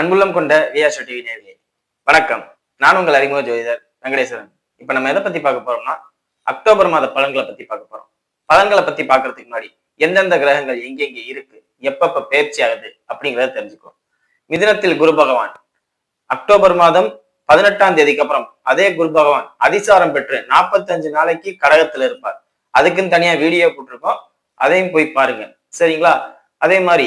அன்புள்ளம் கொண்ட VR TV நேர்களே வணக்கம். நான் உங்கள் அறிமுக ஜோதிடர் வெங்கடேஸ்வரன். இப்ப நம்ம எதை பத்தி பார்க்க போறோம்னா அக்டோபர் மாத பலன்களை பத்தி பார்க்க போறோம். பலன்களை பத்தி பார்க்கறதுக்கு முன்னாடி எந்தெந்த கிரகங்கள் எங்கெங்க இருக்கு எப்பப்ப பயிற்சி ஆகுது அப்படிங்கிறத தெரிஞ்சுக்கோ மிதினத்தில் குரு பகவான் அக்டோபர் மாதம் பதினெட்டாம் தேதிக்கு அப்புறம் அதே குரு பகவான் அதிசாரம் பெற்று நாற்பத்தஞ்சு நாளைக்கு கடகத்துல இருப்பார். அதுக்குன்னு தனியா வீடியோ போட்டிருக்கோம். அதையும் போய் பாருங்க. சரிங்களா? அதே மாதிரி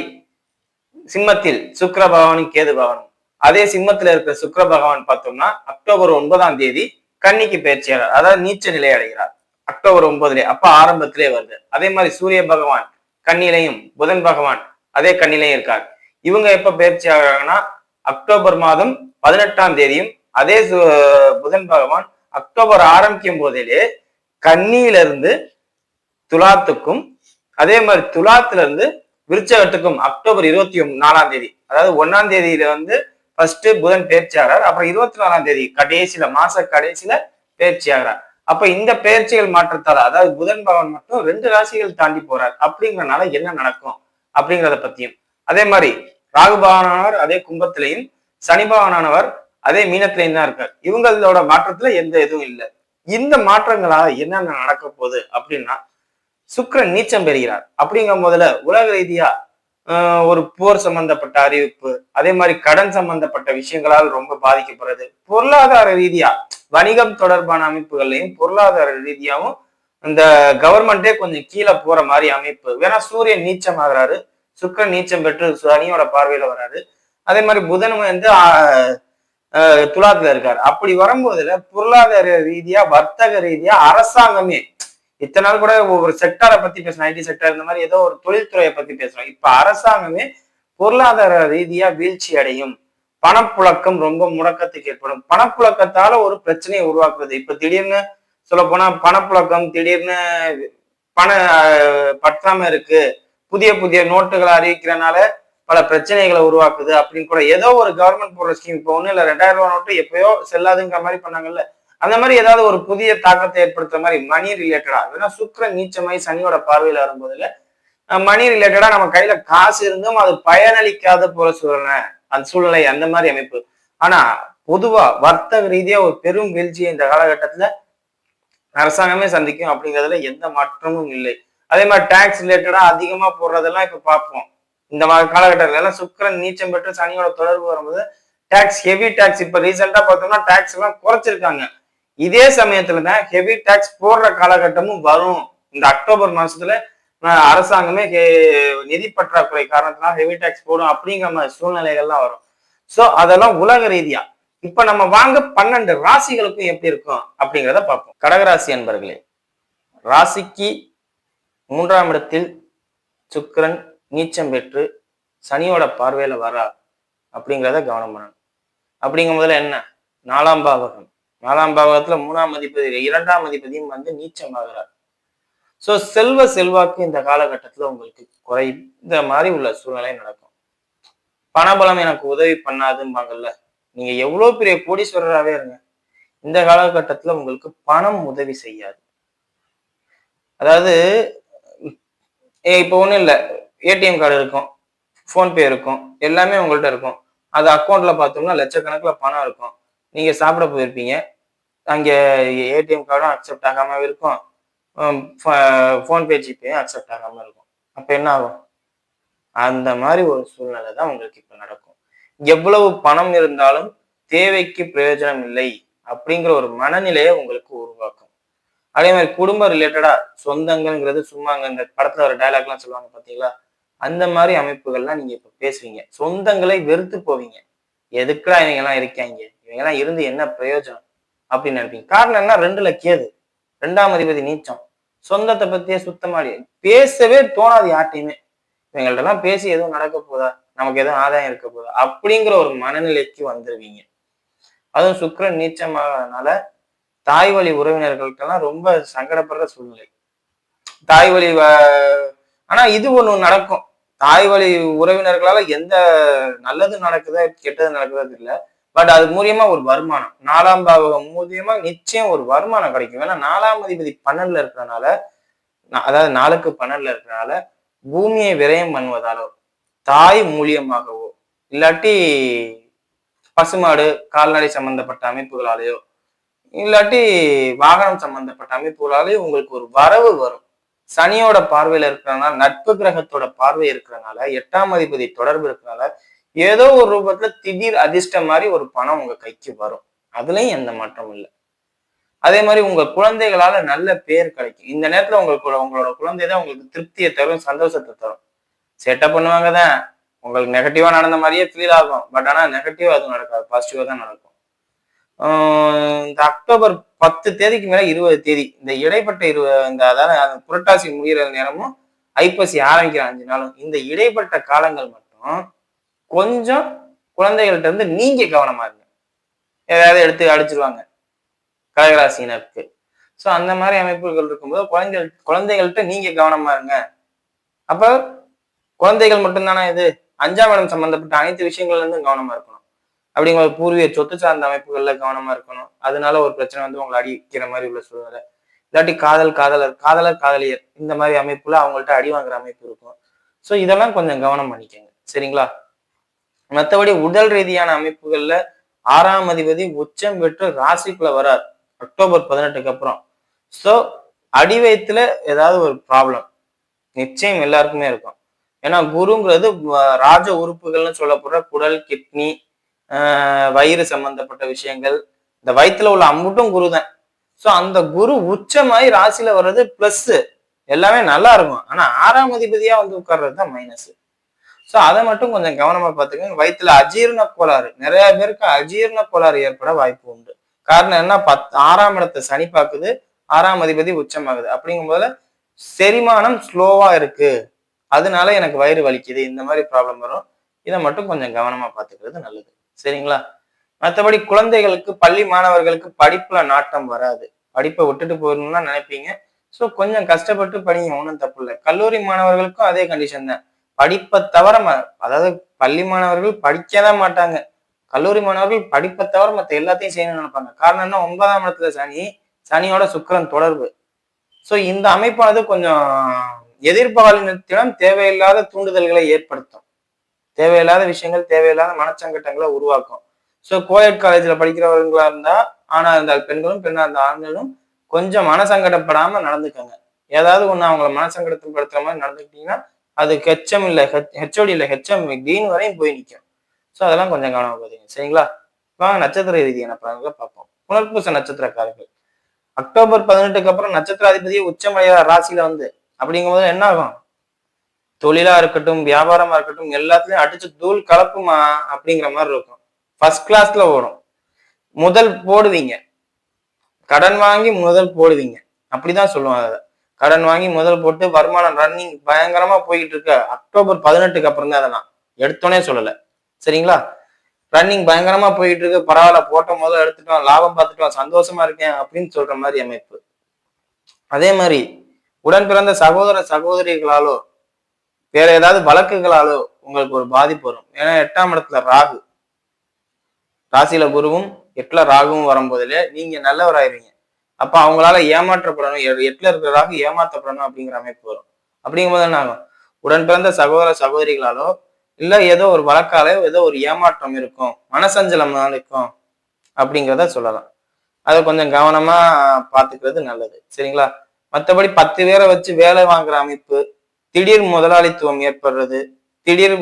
சிம்மத்தில் சுக்கர பகவானும் கேது பகவானும் அதே சிம்மத்துல இருக்கிற சுக்கர பகவான் பார்த்தோம்னா அக்டோபர் ஒன்பதாம் தேதி கன்னிக்கு பயிற்சியாளர் அதாவது நீச்ச நிலை அடைகிறார். அக்டோபர் ஒன்பதுலேயே அப்ப ஆரம்பத்திலே வருது. அதே மாதிரி சூரிய பகவான் கண்ணிலையும் புதன் பகவான் அதே கண்ணிலையும் இருக்கார். இவங்க எப்ப பயிற்சி ஆகிறாங்கன்னா அக்டோபர் மாதம் பதினெட்டாம் தேதியும் அதே சு- புதன் பகவான் அக்டோபர் ஆரம்பிக்கும் போதிலே கன்னியில இருந்து துலாத்துக்கும் அதே மாதிரி துலாத்துல இருந்து விருச்சகத்துக்கும் அக்டோபர் இருபத்தி நாலாம் தேதி அதாவது ஒன்னாம் தேதியில வந்து ஃபர்ஸ்ட் புதன் பயிற்சி அப்புறம் இருபத்தி நாலாம் தேதி கடைசியில மாச கடைசியில பயிற்சி அப்ப இந்த பயிற்சிகள் மாற்றத்தால அதாவது புதன் பவன் மட்டும் ரெண்டு ராசிகள் தாண்டி போறார் அப்படிங்கறதுனால என்ன நடக்கும் அப்படிங்கிறத பத்தியும். அதே மாதிரி ராகு பவனானவர் அதே கும்பத்திலையும் சனி பவனானவர் அதே மீனத்திலையும் தான் இருக்கார். இவங்களோட மாற்றத்துல எந்த இதுவும் இல்லை. இந்த மாற்றங்களால என்னென்ன நடக்க போகுது அப்படின்னா சுக்கிரன் நீச்சம் பெறுகிறார். அப்படிங்கும் போதுல உலக ரீதியா ஆஹ், ஒரு போர் சம்பந்தப்பட்ட அறிவிப்பு அதே மாதிரி கடன் சம்பந்தப்பட்ட விஷயங்களால் ரொம்ப பாதிக்கப்படுறது. பொருளாதார ரீதியா வணிகம் தொடர்பான அமைப்புகள்லையும் பொருளாதார ரீதியாவும் இந்த கவர்மெண்டே கொஞ்சம் கீழே போற மாதிரி அமைப்பு. வேணா சூரியன் நீச்சம் ஆகுறாரு சுக்கிரன் நீச்சம் பெற்று சனியோட பார்வையில வராரு. அதே மாதிரி புதன் வந்து ஆஹ், துலாத்துல இருக்காரு. அப்படி வரும்போதுல பொருளாதார ரீதியா வர்த்தக ரீதியா அரசாங்கமே இத்தனை நாள் கூட ஒரு செக்டாரை பத்தி பேசணும். ஐடி செக்டார் இந்த மாதிரி ஏதோ ஒரு தொழில்துறையை பத்தி பேசுறோம் இப்ப அரசாங்கமே பொருளாதார ரீதியா வீழ்ச்சி அடையும். பணப்புழக்கம் ரொம்ப முடக்கத்துக்கு ஏற்படும். பணப்புழக்கத்தால ஒரு பிரச்சனையை உருவாக்குறது. இப்ப திடீர்னு சொல்ல போனா பணப்புழக்கம் திடீர்னு பண பற்றாம இருக்கு. புதிய புதிய நோட்டுகளை அறிவிக்கிறனால பல பிரச்சனைகளை உருவாக்குது அப்படின்னு கூட ஏதோ ஒரு கவர்மெண்ட் போடுற ஸ்கீம் இப்போ ஒண்ணு இல்ல ரெண்டாயிரம் ரூபாய் நோட்டு எப்பயோ செல்லாதுங்கிற மாதிரி பண்ணாங்கல்ல. அந்த மாதிரி ஏதாவது ஒரு புதிய தாக்கத்தை ஏற்படுத்துற மாதிரி மணி ரிலேட்டடா ஏன்னா சுக்கர நீச்சமாய் சனியோட பார்வையில வரும்போதுல மணி ரிலேட்டடா நம்ம கையில காசு இருந்தும் அது பயனளிக்காத போல சூழ்நிலை அந்த சூழ்நிலை அந்த மாதிரி அமைப்பு. ஆனா பொதுவா வர்த்தக ரீதியா ஒரு பெரும் வீழ்ச்சியை இந்த காலகட்டத்துல அரசாங்கமே சந்திக்கும் அப்படிங்கிறதுல எந்த மாற்றமும் இல்லை. அதே மாதிரி டேக்ஸ் ரிலேட்டடா அதிகமா போடுறதெல்லாம் இப்ப பார்ப்போம். இந்த காலகட்டத்துல எல்லாம் சுக்கரன் நீச்சம் பெற்று சனியோட தொடர்பு வரும்போது டேக்ஸ் ஹெவி டேக்ஸ் இப்ப ரீசெண்டா பார்த்தோம்னா டேக்ஸ் எல்லாம் குறைச்சிருக்காங்க. இதே சமயத்துல தான் ஹெவி டேக்ஸ் போடுற காலகட்டமும் வரும். இந்த அக்டோபர் மாசத்துல அரசாங்கமே ஹெ- நிதி பற்றாக்குறை காரணத்தினால ஹெவி டேக்ஸ் போடும் அப்படிங்கிற மாதிரி சூழ்நிலைகள்லாம் வரும். ஸோ அதெல்லாம் உலக ரீதியா. இப்ப நம்ம வாங்க பன்னெண்டு ராசிகளுக்கும் எப்படி இருக்கும் அப்படிங்கிறத பார்ப்போம். கடகராசி அன்பர்களே ராசிக்கு மூன்றாம் இடத்தில் சுக்கரன் நீச்சம் பெற்று சனியோட பார்வையில வரா அப்படிங்கிறத கவனம் பண்ணணும். அப்படிங்கும் போதுல என்ன? நாலாம் பாவகம். நாலாம் பாவகத்துல மூணாம் அதிபதி இரண்டாம் அதிபதியும் வந்து நீச்சமாகிறார். ஸோ சோ செல்வ செல்வாக்கு இந்த காலகட்டத்துல உங்களுக்கு குறைந்த மாதிரி உள்ள சூழ்நிலை நடக்கும். பணபலம் எனக்கு உதவி பண்ணாதும்பாங்கல்ல. நீங்க எவ்வளவு பெரிய கோடீஸ்வரராகவே இருங்க. இந்த காலகட்டத்துல உங்களுக்கு பணம் உதவி செய்யாது. அதாவது ஏ, இப்போ ஒண்ணும் இல்லை. ஏடிஎம் கார்டு இருக்கும். ஃபோன்பே இருக்கும். எல்லாமே உங்கள்ட்ட இருக்கும். அது அக்கௌண்ட்ல பார்த்தோம்னா லட்சக்கணக்கில் பணம் இருக்கும். நீங்க சாப்பிட போயிருப்பீங்க. அங்கே ஏடிஎம் கார்டும் அக்செப்ட் ஆகாமல் இருக்கும். ஃபோன்பே ஜிபேயும் அக்செப்ட் ஆகாமல் இருக்கும். அப்போ என்ன ஆகும்? அந்த மாதிரி ஒரு சூழ்நிலை தான் உங்களுக்கு இப்ப நடக்கும். எவ்வளவு பணம் இருந்தாலும் தேவைக்கு பிரயோஜனம் இல்லை அப்படிங்கிற ஒரு மனநிலையை உங்களுக்கு உருவாக்கும். அதே மாதிரி குடும்ப ரிலேட்டடா சொந்தங்கள்ங்கிறது சும்மாங்க இந்த படத்துல ஒரு டைலாக்லாம் சொல்லுவாங்க பாத்தீங்களா? அந்த மாதிரி அமைப்புகள்லாம் நீங்க இப்ப பேசுவீங்க. சொந்தங்களை வெறுத்து போவீங்க. எதுக்குடா இவங்க எல்லாம் இருக்காங்க? இவங்க எல்லாம் இருந்து என்ன பிரயோஜனம்? அப்படின்னு நினைப்பீங்க. காரணம் என்ன? ரெண்டுல கேது ரெண்டாம் அதிபதி நீச்சம். சொந்தத்தை பத்தியே சுத்தமா பேசவே தோணாது யார்ட்டையுமே இவங்கள்ட்ட எல்லாம் பேசி எதுவும் நடக்க போதா? நமக்கு எதுவும் ஆதாயம் இருக்க போதா? அப்படிங்கிற ஒரு மனநிலைக்கு வந்துருவீங்க. அதுவும் சுக்கரன் நீச்சமாகறதுனால தாய் வழி உறவினர்களுக்கெல்லாம் ரொம்ப சங்கடப்படுற சூழ்நிலை. தாய் வழி வ- ஆனா இது ஒண்ணு நடக்கும். தாய் வழி உறவினர்களால எந்த நல்லது நடக்குதா கெட்டது நடக்குதா தெரியல. பட் அது மூலியமா ஒரு வருமானம். நாலாம் பாவகம் மூலியமா நிச்சயம் ஒரு வருமானம் கிடைக்கும். ஏன்னா நாலாம் அதிபதி பன்னெண்டுல இருக்கிறனால அதாவது நாளுக்கு பன்னெண்டுல இருக்கிறனால பூமியை விரயம் பண்ணுவதாலோ தாய் மூலியமாகவோ இல்லாட்டி பசுமாடு கால்நடை சம்பந்தப்பட்ட அமைப்புகளாலேயோ இல்லாட்டி வாகனம் சம்பந்தப்பட்ட அமைப்புகளாலேயோ உங்களுக்கு ஒரு வரவு வரும். சனியோட பார்வையில இருக்கிறனால நட்பு கிரகத்தோட பார்வை இருக்கிறனால எட்டாம் அதிபதி தொடர்பு இருக்கிறனால ஏதோ ஒரு ரூபத்துல திடீர் அதிர்ஷ்டம் மாதிரி ஒரு பணம் உங்க கைக்கு வரும். அதுலயும் எந்த மாற்றமும் இல்லை. அதே மாதிரி உங்க குழந்தைகளால நல்ல பேர் கிடைக்கும். இந்த நேரத்துல உங்களுக்கு உங்களோட குழந்தை தான் உங்களுக்கு திருப்தியை தரும் சந்தோஷத்தை தரும். செட்டப் பண்ணுவாங்க தான். உங்களுக்கு நெகட்டிவா நடந்த மாதிரியே ஃபீல் ஆகும். பட் ஆனா நெகட்டிவா அதுவும் நடக்காது. பாசிட்டிவா தான் நடக்கும். இந்த அக்டோபர் பத்து தேதிக்கு மேல இருபது தேதி. இந்த இடைப்பட்ட இருபது இந்த அதாவது அந்த புரட்டாசி முடிகிற நேரமும் ஐப்பசி ஆரம்பிக்கிற அஞ்சு நாளும். இந்த இடைப்பட்ட காலங்கள் மட்டும் கொஞ்சம் குழந்தைகள்கிட்ட இருந்து நீங்க கவனமா இருங்க. ஏதாவது எடுத்து அடிச்சிருவாங்க. கடகராசினருக்கு ஸோ அந்த மாதிரி அமைப்புகள் இருக்கும்போது குழந்தைகள் குழந்தைகள்கிட்ட நீங்க கவனமா இருங்க. அப்ப குழந்தைகள் மட்டும்தானே இது? அஞ்சாம் இடம் சம்பந்தப்பட்ட அனைத்து விஷயங்கள்ல இருந்தும் கவனமா இருக்கணும். அப்படிங்கிற பூர்வீக சொத்து சார்ந்த அமைப்புகள்ல கவனமா இருக்கணும். அதனால ஒரு பிரச்சனை வந்து உங்களை அடிக்கிற மாதிரி உள்ள சூழ்நிலை. இல்லாட்டி காதல் காதலர் காதலர் காதலியர் இந்த மாதிரி அமைப்புல அவங்கள்ட்ட அடி வாங்குற அமைப்பு இருக்கும். ஸோ இதெல்லாம் கொஞ்சம் கவனம் பண்ணிக்கோங்க. சரிங்களா? மற்றபடி உடல் ரீதியான அமைப்புகள்ல ஆறாம் அதிபதி உச்சம் பெற்று ராசிக்குள்ள வரார். அக்டோபர் பதினெட்டுக்கு அப்புறம். ஸோ அடி வயிற்றுல ஏதாவது ஒரு ப்ராப்ளம் நிச்சயம் எல்லாருக்குமே இருக்கும். ஏன்னா குருங்கிறது ராஜ உறுப்புகள்னு சொல்லப்படுற குடல் கிட்னி வயிறு சம்பந்தப்பட்ட விஷயங்கள். இந்த வயிற்றுல உள்ள அம்புட்டும் குரு தான் ஸோ அந்த குரு உச்சமாயி ராசியில வர்றது பிளஸ் எல்லாமே நல்லா இருக்கும். ஆனா ஆறாம் அதிபதியா வந்து உட்கார்றது தான் மைனஸ் ஸோ அதை மட்டும் கொஞ்சம் கவனமா பார்த்துக்கோங்க. வயிற்றுல அஜீரண கோளாறு நிறைய பேருக்கு அஜீரண கோளாறு ஏற்பட வாய்ப்பு உண்டு. காரணம் என்ன? பத் ஆறாம் இடத்தை சனி பார்க்குது ஆறாம் அதிபதி உச்சமாகுது. அப்படிங்கும்போது செரிமானம் ஸ்லோவா இருக்கு. அதனால எனக்கு வயிறு வலிக்குது இந்த மாதிரி ப்ராப்ளம் வரும். இதை மட்டும் கொஞ்சம் கவனமா பார்த்துக்கிறது நல்லது. சரிங்களா? மற்றபடி குழந்தைகளுக்கு பள்ளி மாணவர்களுக்கு படிப்புல நாட்டம் வராது. படிப்பை விட்டுட்டு போயிடணும்னா நினைப்பீங்க. ஸோ கொஞ்சம் கஷ்டப்பட்டு படிங்க ஒன்றும் தப்பு இல்லை. கல்லூரி மாணவர்களுக்கும் அதே கண்டிஷன் தான். படிப்பை தவிர ம- அதாவது பள்ளி மாணவர்கள் படிக்க தான் மாட்டாங்க. கல்லூரி மாணவர்கள் படிப்பை தவிர மற்ற எல்லாத்தையும் செய்யணும்னு நினைப்பாங்க. காரணம் என்ன? ஒன்பதாம் இடத்துல சனி சனியோட சுக்கரன் தொடர்பு. ஸோ இந்த அமைப்பானது கொஞ்சம் எதிர்பாலினத்திடம் தேவையில்லாத தூண்டுதல்களை ஏற்படுத்தும். தேவையில்லாத விஷயங்கள் தேவையில்லாத மனச்சங்கட்டங்களை உருவாக்கும். ஸோ கோயட் காலேஜில் படிக்கிறவங்களா இருந்தா ஆனால் இருந்தால் பெண்களும் பெண்ணா இருந்த ஆண்களும் கொஞ்சம் மனசங்கடப்படாம நடந்துக்கங்க. ஏதாவது ஒன்று அவங்கள மனசங்கடத்தில் படுத்துற மாதிரி நடந்துக்கிட்டீங்கன்னா அது ஹெச்எம் இல்லை ஹெச்ஓடி இல்லை ஹெச்எம் டீன் வரையும் போய் நிற்கும் ஸோ அதெல்லாம் கொஞ்சம் கவனமாக பார்த்தீங்க சரிங்களா? வாங்க நட்சத்திர ரீதியான பலன்களை பார்ப்போம். புனர்பூச நட்சத்திரக்காரர்கள். அக்டோபர் பதினெட்டுக்கு அப்புறம் நட்சத்திராதிபதியை உச்சமடையாத ராசியில வந்து அப்படிங்கும்போது என்ன ஆகும்? தொழிலா இருக்கட்டும் வியாபாரமா இருக்கட்டும் எல்லாத்துலயும் அடிச்சு தூள் கலப்புமா அப்படிங்கிற மாதிரி இருக்கும். ஃபர்ஸ்ட் கிளாஸ்ல ஓடும். முதல் போடுவீங்க. கடன் வாங்கி முதல் போடுவீங்க. அப்படிதான் சொல்லுவாங்க அதை. கடன் வாங்கி முதல் போட்டு வருமானம் ரன்னிங் பயங்கரமா போய்கிட்டு இருக்க அக்டோபர் பதினெட்டுக்கு அப்புறம் தான் அதெல்லாம் எடுத்தோன்னே சொல்லலை. சரிங்களா? ரன்னிங் பயங்கரமா போயிட்டு இருக்கு பரவாயில்ல போட்ட முதல் எடுத்துட்டோம். லாபம் பார்த்துட்டோம். சந்தோஷமா இருக்கேன் அப்படின்னு சொல்ற மாதிரி அமைப்பு. அதே மாதிரி உடன் பிறந்த சகோதர சகோதரிகளாலோ வேற ஏதாவது வழக்குகளாலோ உங்களுக்கு ஒரு பாதிப்பு வரும். ஏன்னா எட்டாம் இடத்துல ராகு. ராசியில குருவும் எட்டுல ராகுவும் வரும்போதுல நீங்க நல்லவராயிருவீங்க. அப்ப அவங்களால ஏமாற்றப்படணும். எட்டுல இருக்கிறதாக ஏமாற்றப்படணும் அப்படிங்கிற அமைப்பு வரும். அப்படிங்கும்போது என்ன ஆகும்? உடன் பிறந்த சகோதர சகோதரிகளாலோ இல்ல ஏதோ ஒரு வழக்கால ஏதோ ஒரு ஏமாற்றம் இருக்கும். மனசஞ்சலம் இருக்கும் அப்படிங்கிறத சொல்லலாம். அதை கொஞ்சம் கவனமா பாத்துக்கிறது நல்லது. சரிங்களா? மற்றபடி பத்து பேரை வச்சு வேலை வாங்குற அமைப்பு திடீர் முதலாளித்துவம் ஏற்படுறது திடீர்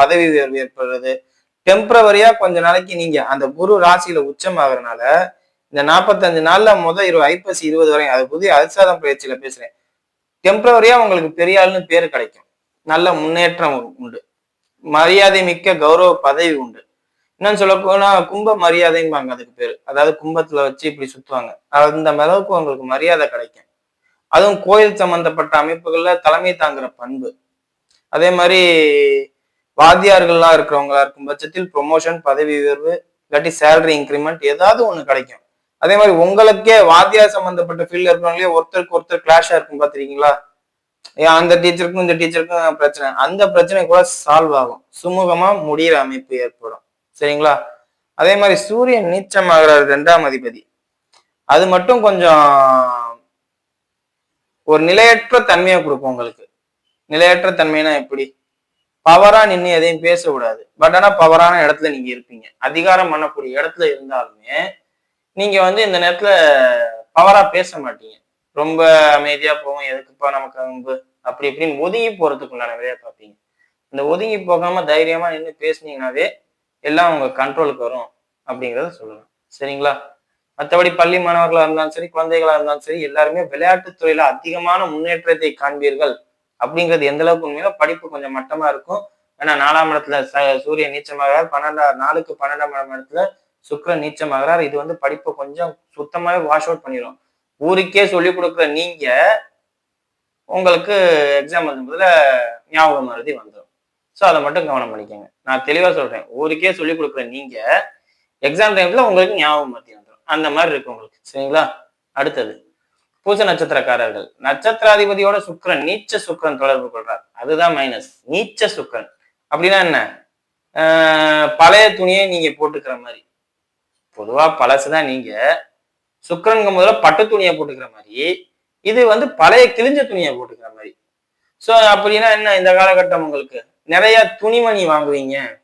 பதவி உயர்வு ஏற்படுறது டெம்பரவரியா கொஞ்ச நாளைக்கு நீங்க அந்த குரு ராசியில உச்சம் ஆகுறதுனால இந்த நாற்பத்தஞ்சு நாள்ல முதல் இருபது ஐப்பசி இருபது வரையும் அது புதிய அதிசாதம் பயிற்சியில பேசுறேன். டெம்பரவரியா உங்களுக்கு பெரிய ஆளுன்னு பேரு கிடைக்கும். நல்ல முன்னேற்றம் உண்டு. மரியாதை மிக்க கௌரவ பதவி உண்டு. இன்னும் சொல்ல போனா கும்ப மரியாதைம்பாங்க அதுக்கு பேரு. அதாவது கும்பத்துல வச்சு இப்படி சுத்துவாங்க. அந்த அளவுக்கு உங்களுக்கு மரியாதை கிடைக்கும். அதுவும் கோயில் சம்பந்தப்பட்ட அமைப்புகள்ல தலைமை தாங்குற பண்பு. அதே மாதிரி வாத்தியார்கள்லாம் இருக்கிறவங்களா இருக்கும் பட்சத்தில் ப்ரொமோஷன் பதவி உயர்வு இல்லாட்டி சேலரி இன்க்ரிமெண்ட் ஏதாவது ஒன்று கிடைக்கும். அதே மாதிரி உங்களுக்கே வாத்தியார் சம்பந்தப்பட்ட ஃபீல்ட்ல இருக்கிறவங்களே ஒருத்தருக்கு ஒருத்தர் கிளாஷா இருக்கும் பாத்திருக்கீங்களா? ஏன் அந்த டீச்சருக்கும் இந்த டீச்சருக்கும் பிரச்சனை. அந்த பிரச்சனை கூட சால்வ் ஆகும். சுமூகமா முடியிற அமைப்பு ஏற்படும். சரிங்களா? அதே மாதிரி சூரியன் நீச்சமாகிறார் ரெண்டாம் அதிபதி. அது மட்டும் கொஞ்சம் ஒரு நிலையற்ற தன்மையை கொடுக்கும் உங்களுக்கு. நிலையற்ற தன்மைனா எப்படி? பவரா நின்று எதையும் பேசக்கூடாது. பட் ஆனா பவரான இடத்துல நீங்க இருப்பீங்க. அதிகாரம் பண்ணக்கூடிய இடத்துல இருந்தாலுமே நீங்க வந்து இந்த நேரத்துல பவரா பேச மாட்டீங்க. ரொம்ப அமைதியா போவோம் எதுக்குப்பா நமக்கு அம்பு அப்படி இப்படின்னு ஒதுங்கி போறதுக்கு உண்டான வேலையை பார்ப்பீங்க. இந்த ஒதுங்கி போகாம தைரியமா நின்று பேசுனீங்கன்னாவே எல்லாம் உங்க கண்ட்ரோலுக்கு வரும் அப்படிங்கிறத சொல்லலாம் சரிங்களா? மற்றபடி பள்ளி மாணவர்களா இருந்தாலும் சரி குழந்தைகளா இருந்தாலும் சரி எல்லாருமே விளையாட்டுத் துறையில அதிகமான முன்னேற்றத்தை காண்பீர்கள் அப்படிங்கிறது எந்த அளவுக்கு உண்மையில படிப்பு கொஞ்சம் மட்டமா இருக்கும். ஏன்னா நாலாம் இடத்துல ச- சூரியன் நீச்சமாக பன்னெண்டாம் நாலுக்கு பன்னெண்டாம் இடத்துல சுக்கரன் நீச்சம் ஆகிறார் இது வந்து படிப்பை கொஞ்சம் சுத்தமாவே வாஷ் அவுட் பண்ணிடும் ஊருக்கே சொல்லி கொடுக்குற நீங்க உங்களுக்கு எக்ஸாம் எழுதும்போதுல ஞாபகம் மருதி வந்துடும் ஸோ அதை மட்டும் கவனம் பண்ணிக்கோங்க. நான் தெளிவாக சொல்றேன். ஊருக்கே சொல்லி கொடுக்குற நீங்க எக்ஸாம் டைம்ல உங்களுக்கு ஞாபகம் மருதி வந்துடும் அந்த மாதிரி இருக்கு உங்களுக்கு. சரிங்களா? அடுத்தது பூச நட்சத்திரக்காரர்கள். நட்சத்திராதிபதியோட சுக்கரன் நீச்ச சுக்கிரன் தொடர்பு கொள்றார். அதுதான் மைனஸ் நீச்ச சுக்கரன். அப்படின்னா என்ன? ஆஹ் பழைய துணியை நீங்க போட்டுக்கிற மாதிரி. பொதுவா பழசுதான் நீங்க. சுக்கிரனுங்கும் முதல்ல பட்டு துணியை போட்டுக்கிற மாதிரி இது வந்து பழைய கிழிஞ்ச துணியை போட்டுக்கிற மாதிரி. ஸோ அப்படின்னா என்ன இந்த காலகட்டம் உங்களுக்கு? நிறைய துணிமணி வாங்குவீங்க.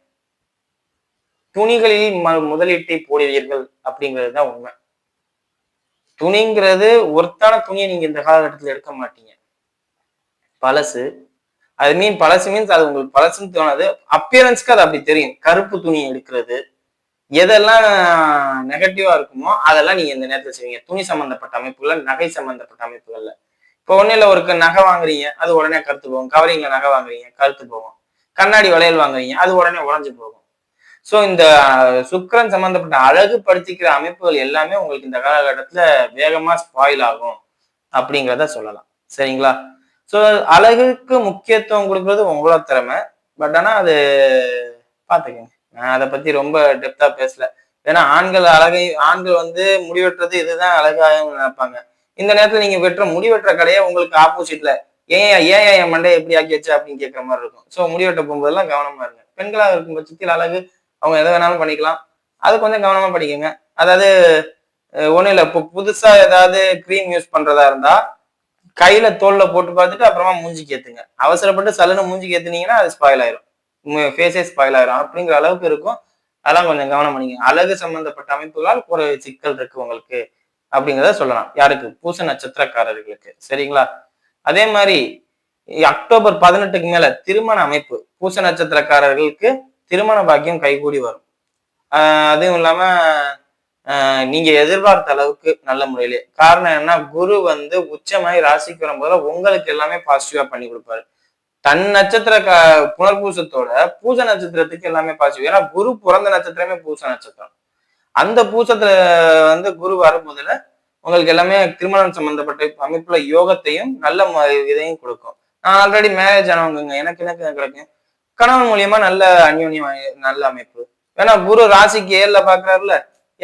துணிகளில் ம- முதலீட்டை போடுவீர்கள் அப்படிங்கிறது தான் உண்மை. துணிங்கிறது ஒருத்தான துணியை நீங்க இந்த காலகட்டத்தில் எடுக்க மாட்டீங்க. பழசு. அது மீன் பழசு மீன்ஸ் அது உங்களுக்கு பழசுன்னு தோணாது. அப்பியரன்ஸ்க்கு அது அப்படி தெரியும். கருப்பு துணி எடுக்கிறது. எதெல்லாம் நெகட்டிவா இருக்குமோ அதெல்லாம் நீங்க இந்த நேரத்தில் செய்வீங்க. துணி சம்பந்தப்பட்ட அமைப்புகள்ல நகை சம்பந்தப்பட்ட அமைப்புகள்ல. இப்போ ஒன்றும் இல்லை ஒரு க- நகை வாங்குறீங்க அது உடனே கருத்து போகும். கவரிங்ல நகை வாங்குறீங்க கருத்து போகும். கண்ணாடி வளையல் வாங்குறீங்க அது உடனே உடஞ்சு போகும். ஸோ இந்த சுக்கரன் சம்பந்தப்பட்ட அழகுபடுத்திக்கிற அமைப்புகள் எல்லாமே உங்களுக்கு இந்த காலகட்டத்தில் வேகமா ஸ்பாயில் ஆகும் அப்படிங்கிறத சொல்லலாம். சரிங்களா? ஸோ அழகுக்கு முக்கியத்துவம் கொடுக்கறது உங்களோட திறமை. பட் ஆனால் அது பார்த்துக்கங்க. அதை பத்தி ரொம்ப டெப்தா பேசல. ஏன்னா ஆண்கள் அழகை ஆண்கள் வந்து முடிவெட்டுறது இதுதான் அழகாக நினைப்பாங்க. இந்த நேரத்துல நீங்க வெட்டுற முடிவெட்டுற கடையே உங்களுக்கு ஆப்போசிட்ல ஏன் ஏன் என் மண்டையை எப்படி ஆக்கி அப்படின்னு கேட்குற மாதிரி இருக்கும். ஸோ முடிவெட்ட போகும்போதெல்லாம் கவனமா இருங்க. பெண்களாக இருக்கும் பட்சத்தில் அழகு அவங்க எதை வேணாலும் பண்ணிக்கலாம். அது கொஞ்சம் கவனமா படிக்குங்க. அதாவது ஒன்றும் இல்லை. இப்போ புதுசா ஏதாவது க்ரீம் யூஸ் பண்றதா இருந்தா கையில தோல்ல போட்டு பார்த்துட்டு அப்புறமா மூஞ்சிக்கு ஏத்துங்க அவசரப்பட்டு சலுன்னு மூஞ்சிக்கு ஏத்துனீங்கன்னா அது ஸ்பாயில் ஆயிரும். ஃபேஸே ஸ்பாயில் ஆயிரும். அப்படிங்கிற அளவுக்கு இருக்கும். அதெல்லாம் கொஞ்சம் கவனம் பண்ணிங்க. அழகு சம்பந்தப்பட்ட அமைப்புகளால் ஒரு சிக்கல் இருக்கு உங்களுக்கு. அப்படிங்கிறத சொல்லலாம். யாருக்கு? பூச நட்சத்திரக்காரர்களுக்கு. சரிங்களா? அதே மாதிரி அக்டோபர் பதினெட்டுக்கு மேல திருமண அமைப்பு. பூச நட்சத்திரக்காரர்களுக்கு திருமண பாக்கியம் கைகூடி வரும். ஆஹ் அதுவும் இல்லாம ஆஹ் நீங்க எதிர்பார்த்த அளவுக்கு நல்ல முறையிலே. காரணம் என்ன குரு வந்து உச்சமாய் ராசிக்கு வரும்போது உங்களுக்கு எல்லாமே பாசிட்டிவா பண்ணி கொடுப்பாரு. தன் நட்சத்திர க புனர்பூசத்தோட பூச நட்சத்திரத்துக்கு எல்லாமே பாசிட்டிவ் ஏன்னா குரு பிறந்த நட்சத்திரமே பூச நட்சத்திரம். அந்த பூசத்துல வந்து குரு வரும்போதுல உங்களுக்கு எல்லாமே திருமணம் சம்பந்தப்பட்ட அமைப்புல யோகத்தையும் நல்ல இதையும் கொடுக்கும். நான் ஆல்ரெடி மேரேஜ் ஆனவங்க எனக்கு எனக்கு கிடைக்கும் கணவன் மூலியமா நல்ல அந்யோன்யம் நல்ல அமைப்பு. ஏன்னா குரு ராசிக்கு ஏழுல பாக்குறாருல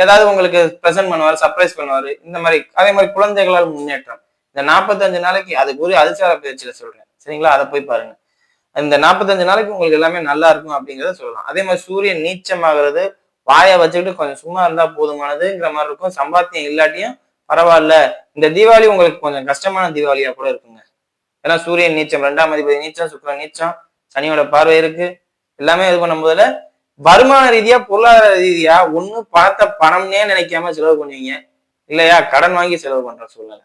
ஏதாவது உங்களுக்கு ப்ரெசென்ட் பண்ணுவாரு சர்ப்ரைஸ் பண்ணுவாரு இந்த மாதிரி அதே மாதிரி குழந்தைகளால் முன்னேற்றம். இந்த நாற்பத்தஞ்சு நாளைக்கு அது குரு அதிசார பயிற்சியில சொல்றேன். சரிங்களா? அதை போய் பாருங்க. இந்த நாற்பத்தஞ்சு நாளைக்கு உங்களுக்கு எல்லாமே நல்லா இருக்கும் அப்படிங்கிறத சொல்லலாம். அதே மாதிரி சூரியன் நீச்சமாகிறது வாயை வச்சுக்கிட்டு கொஞ்சம் சும்மா இருந்தா போதுமானதுங்கிற மாதிரி இருக்கும். சம்பாத்தியம் இல்லாட்டியும் பரவாயில்ல. இந்த தீபாவளி உங்களுக்கு கொஞ்சம் கஷ்டமான தீபாவளியா கூட இருக்குங்க. ஏன்னா சூரியன் நீச்சம் ரெண்டாம் அதிபதி நீச்சம் சுக்கரன் நீச்சம் சனியோட பார்வை இருக்கு. எல்லாமே இது பண்ணும் போதுல வருமான ரீதியா பொருளாதார ரீதியா ஒன்னும் பணத்தை பணம்னே நினைக்காம செலவு பண்ணுவீங்க. இல்லையா? கடன் வாங்கி செலவு பண்ற சூழ்நிலை.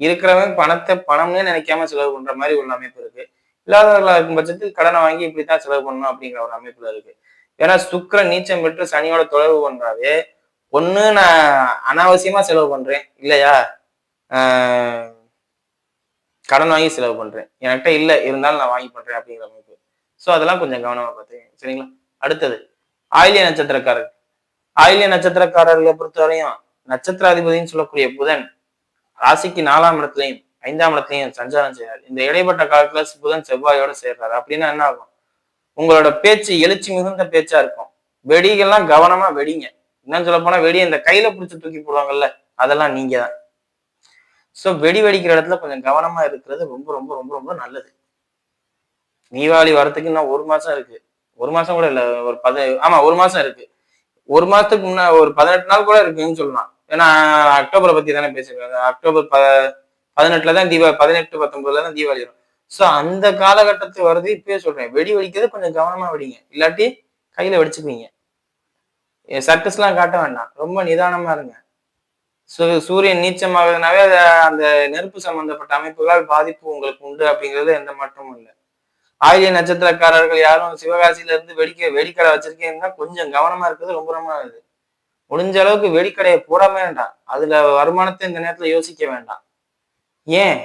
இருக்கிறவங்க பணத்தை பணம்னே நினைக்காம செலவு பண்ற மாதிரி ஒரு அமைப்பு இருக்கு. இல்லாதவர்களா இருக்கும் பட்சத்தில் கடனை வாங்கி இப்படித்தான் செலவு பண்ணணும் அப்படிங்கிற ஒரு அமைப்புல இருக்கு. ஏன்னா சுக்கிரன் நீச்சம் பெற்று சனியோட தொடர்பு பண்றாவே ஒண்ணு நான் அனாவசியமா செலவு பண்றேன் இல்லையா? ஆஹ் கடன் வாங்கி செலவு பண்றேன். என்கிட்ட இல்ல இருந்தாலும் நான் வாங்கி பண்றேன் அப்படிங்கிற அமைப்பு. ஸோ அதெல்லாம் கொஞ்சம் கவனமா பார்த்துங்க. சரிங்களா? அடுத்தது ஆயிலிய நட்சத்திரக்காரர் ஆயிலிய நட்சத்திரக்காரர்களை பொறுத்தவரையும் நட்சத்திராதிபதினு சொல்லக்கூடிய புதன் ராசிக்கு நாலாம் இடத்துலையும் ஐந்தாம் இடத்துலையும் சஞ்சாரம் செய்கிறார் இந்த இடைப்பட்ட காலத்துல புதன் செவ்வாயோட சேர்றாரு. அப்படின்னா என்ன ஆகும்? உங்களோட பேச்சு எழுச்சி மிகுந்த பேச்சா இருக்கும். வெடிகள்லாம் கவனமா வெடிங்க. என்னன்னு சொல்ல போனா வெடியை இந்த கையில பிடிச்சி தூக்கி போடுவாங்கல்ல அதெல்லாம் நீங்க தான் ஸோ வெடி வெடிக்கிற இடத்துல கொஞ்சம் கவனமா இருக்கிறது ரொம்ப ரொம்ப ரொம்ப ரொம்ப நல்லது. தீபாவளி வரத்துக்கு இன்னும் ஒரு மாசம் இருக்கு. ஒரு மாசம் கூட இல்லை ஒரு பத ஆமா ஒரு மாசம் இருக்கு. ஒரு மாசத்துக்கு முன்ன ஒரு பதினெட்டு நாள் கூட இருக்குன்னு சொல்லலாம். ஏன்னா அக்டோபரை பத்தி தானே பேசிருக்காங்க. அக்டோபர் ப பதினெட்டுல தான் தீபாவளி பதினெட்டு பத்தொன்பதுல தான் தீபாவளி வரும். ஸோ அந்த காலகட்டத்து வருது இப்பயே சொல்றேன். வெடி வெடிக்கிறது கொஞ்சம் கவனமா வெடிங்க. இல்லாட்டி கையில வெடிச்சுக்குவீங்க. சர்க்கஸ்லாம் காட்ட வேண்டாம். ரொம்ப நிதானமா இருங்க. சூ சூரியன் நீச்சமாகுதுனாவே அந்த நெருப்பு சம்பந்தப்பட்ட அமைப்புகளால் பாதிப்பு உங்களுக்கு உண்டு அப்படிங்கிறது எந்த மாற்றமும் இல்லை. ஆயுத நட்சத்திரக்காரர்கள் யாரும் சிவகாசியில இருந்து வெடிக்க வெடிக்கடை வச்சிருக்கீங்கன்னா கொஞ்சம் கவனமா இருக்கிறது ரொம்ப ரொம்ப நல்லது. முடிஞ்ச அளவுக்கு வெடிக்கடையை போடாம வேண்டாம் அதுல வருமானத்தை இந்த நேரத்துல யோசிக்க வேண்டாம். ஏன்?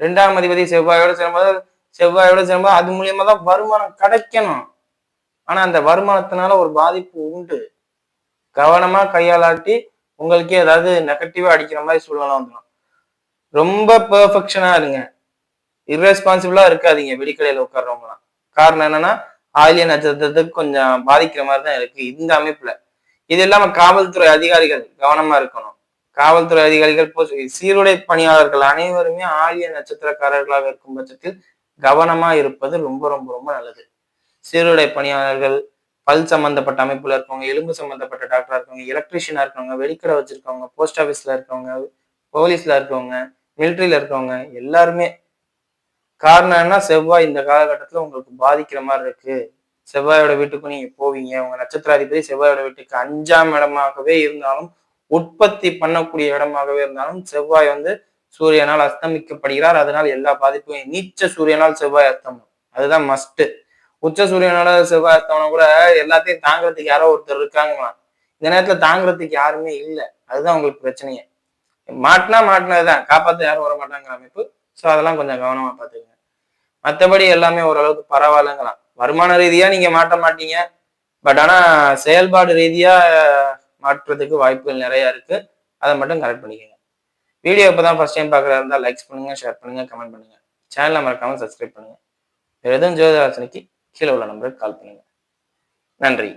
ரெண்டாம் அதிபதி செவ்வாயோட சேரும்போது செவ்வாயோட சேரும்போது அது மூலியமா தான் வருமானம் கிடைக்கணும். ஆனா அந்த வருமானத்தினால ஒரு பாதிப்பு உண்டு. கவனமா கையாளாட்டி உங்களுக்கே ஏதாவது நெகட்டிவா அடிக்கிற மாதிரி சூழ்நிலை வந்துடும். ரொம்ப பெர்ஃபெக்ஷனா இருங்க. இர்ரெஸ்பான்சிபிளா இருக்காதீங்க வெடிக்கடையில உட்கார்றவங்களாம் காரணம் என்னன்னா ஆயிலிய நட்சத்திரத்துக்கு கொஞ்சம் பாதிக்கிற மாதிரி தான் இருக்கு இந்த அமைப்புல. இது இல்லாம காவல்துறை அதிகாரிகள் கவனமா இருக்கணும். காவல்துறை அதிகாரிகள் இப்போ சீருடை பணியாளர்கள் அனைவருமே ஆலிய நட்சத்திரக்காரர்களாக இருக்கும் பட்சத்தில் கவனமா இருப்பது ரொம்ப ரொம்ப ரொம்ப நல்லது. சீருடை பணியாளர்கள் பல் சம்பந்தப்பட்ட அமைப்புல இருக்கவங்க எலும்பு சம்பந்தப்பட்ட டாக்டரா இருக்கவங்க எலக்ட்ரிஷியனா இருக்கவங்க வெடிக்கடை வச்சிருக்கவங்க போஸ்ட் ஆஃபீஸ்ல இருக்கவங்க போலீஸ்ல இருக்கவங்க மிலிட்ரியில இருக்கவங்க எல்லாருமே. காரணம் என்ன? செவ்வாய் இந்த காலகட்டத்துல உங்களுக்கு பாதிக்கிற மாதிரி இருக்கு. செவ்வாயோட வீட்டுக்கும் நீங்க போவீங்க. உங்க நட்சத்திராதிபதி செவ்வாயோட வீட்டுக்கு அஞ்சாம் இடமாகவே இருந்தாலும் உற்பத்தி பண்ணக்கூடிய இடமாகவே இருந்தாலும் செவ்வாய் வந்து சூரியனால் அஸ்தமிக்கப்படுகிறார். அதனால் எல்லா பாதிப்பும் நீச்ச சூரியனால் செவ்வாய் அஸ்தமனம். அதுதான் மஸ்ட் உச்ச சூரியனால செவ்வாய் அஸ்தமனம் கூட எல்லாத்தையும் தாங்கிறதுக்கு யாரோ ஒருத்தர் இருக்காங்களாம். இந்த நேரத்துல தாங்கிறதுக்கு யாருமே இல்லை. அதுதான் உங்களுக்கு பிரச்சனையே. மாட்டினா மாட்டினதுதான். காப்பாற்ற யாரும் வர மாட்டாங்கிற அமைப்பு. ஸோ அதெல்லாம் கொஞ்சம் கவனமா பார்த்துக்கங்க. மற்றபடி எல்லாமே ஓரளவுக்கு பரவாயில்லைங்களாம். வருமான ரீதியாக நீங்கள் மாட்ட மாட்டீங்க. பட் ஆனால் செயல்பாடு ரீதியாக மாற்றுறதுக்கு வாய்ப்புகள் நிறையா இருக்குது அதை மட்டும் கரெக்ட் பண்ணிக்கோங்க. வீடியோ இப்போ தான் ஃபர்ஸ்ட் டைம் பார்க்குறா இருந்தால் லைக்ஸ் பண்ணுங்கள் ஷேர் பண்ணுங்கள் கமெண்ட் பண்ணுங்க சேனலை மறக்காமல் சப்ஸ்கிரைப் பண்ணுங்க. வேறு எதுவும் ஜோதிராசனிக்கு கீழே உள்ள நம்பருக்கு கால் பண்ணுங்கள் நன்றி.